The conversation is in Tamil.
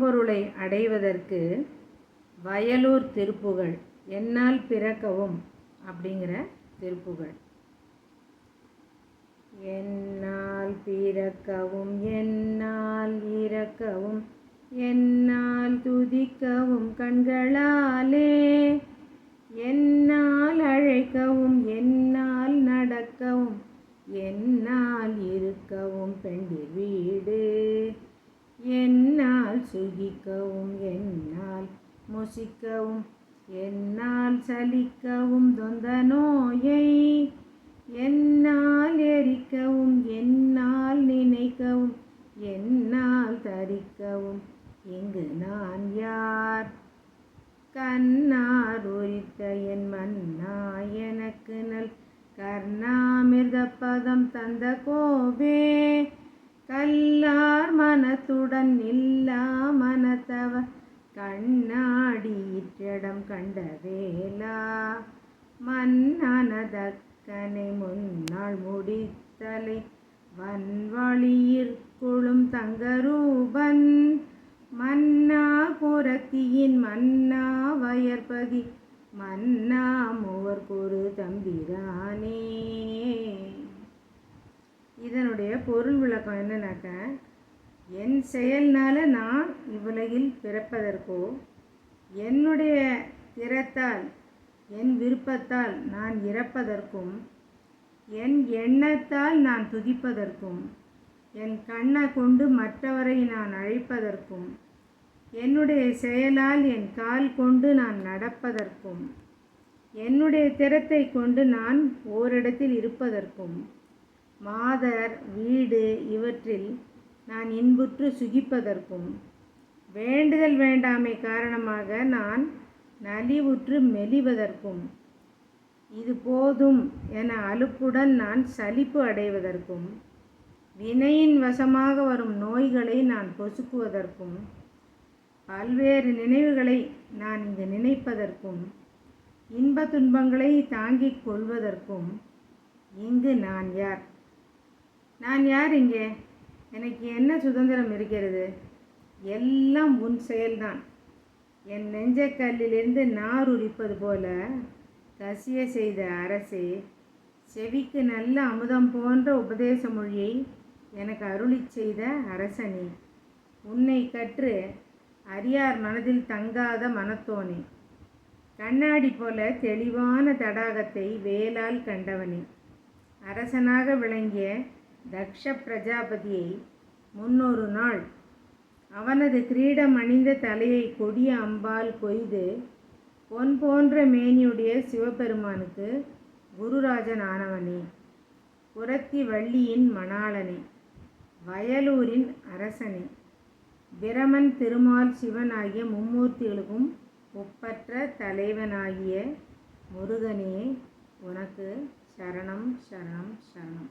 பரம்பொருளை அடைவதற்கு வயலூர் திருப்புகழ் என்னால் பிறக்கவும் அப்படிங்கிற திருப்புகழ். என்னால் பிறக்கவும் என்னால் இறக்கவும் என்னால் துதிக்கவும் கண்களாலே என்னால் அழைக்கவும் என்னால் நடக்கவும் என்னால் இருக்கவும் பெண்டிர் வீடு. சுகிக்கவும் என்னால் முசிக்கவும் என்னால் சலிக்கவும் தொந்த நோயை என்னால் எரிக்கவும் என்னால் நினைக்கவும் என்னால் தரிக்கவும். இங்கு நான் யார்? கண்ணார் உரித்த என் மன்னா எனக்கு நல். கர்ணாமிர்த பதம் தந்த கோவே கல்லார் மனத்துடன் இல்லா மனத்தவ கண்ணாடியிற்றடம் கண்ட வேலா மன்னனதக்கனை முன்னாள் முடித்தலை. வன்வழியிற்குழும் தங்கரூபன். மன்னா குரத்தியின் மன்னா வயற்பதி. மன்னா மூவர் குரு தம்பிரானே. பொருள் விளக்கம் என்னன்னாக்க என் செயல்னால் நான் இவ்வுலகில் பிறப்பதற்கோ என்னுடைய திறத்தால் என் விருப்பத்தால் நான் இறப்பதற்கும் என் எண்ணத்தால் நான் துதிப்பதற்கும் என் கண்ணை கொண்டு மற்றவரை நான் அழைப்பதற்கும் என்னுடைய செயலால் என் கால் கொண்டு நான் நடப்பதற்கும் என்னுடைய திறத்தை கொண்டு நான் ஓரிடத்தில் இருப்பதற்கும் மாதர் வீடு இவற்றில் நான் இன்புற்று சுகிப்பதற்கும் வேண்டுதல் வேண்டாமை காரணமாக நான் நலிவுற்று மெலிவதற்கும் இது போதும் என அலுப்புடன் நான் சலிப்பு அடைவதற்கும் வினையின் வசமாக வரும் நோய்களை நான் பொசுக்குவதற்கும் பல்வேறு நினைவுகளை நான் இங்கு நினைப்பதற்கும் இன்ப துன்பங்களை தாங்கிக் கொள்வதற்கும் இங்கு நான் யார்? நான் யார் இங்கே? எனக்கு என்ன சுதந்திரம் இருக்கிறது? எல்லாம் உன் செயல்தான். என் நெஞ்சக்கல்லிலிருந்து நார் உரிப்பது போல கசிய செய்த அரசே செவிக்கு நல்ல அமுதம் போன்ற உபதேச மொழியை எனக்கு அருளி செய்த அரசனே உன்னை கற்று அரியார் மனதில் தங்காத மனத்தோனே கண்ணாடி போல தெளிவான தடாகத்தை வேலால் கண்டவனே. அரசனாக விளங்கிய தக்ஷ பிரஜாபதியை முன்னொரு நாள் அவனது கிரீடம் அணிந்த தலையை கொடிய அம்பால் கொய்து பொன் போன்ற மேனியுடைய சிவபெருமானுக்கு குருராஜன் ஆனவனே புரத்தி வள்ளியின் மணாளனே வயலூரின் அரசனே பிரமன் திருமால் சிவன் ஆகிய மும்மூர்த்திகளுக்கும் ஒப்பற்ற தலைவனாகிய முருகனே உனக்கு சரணம் சரணம் சரணம்.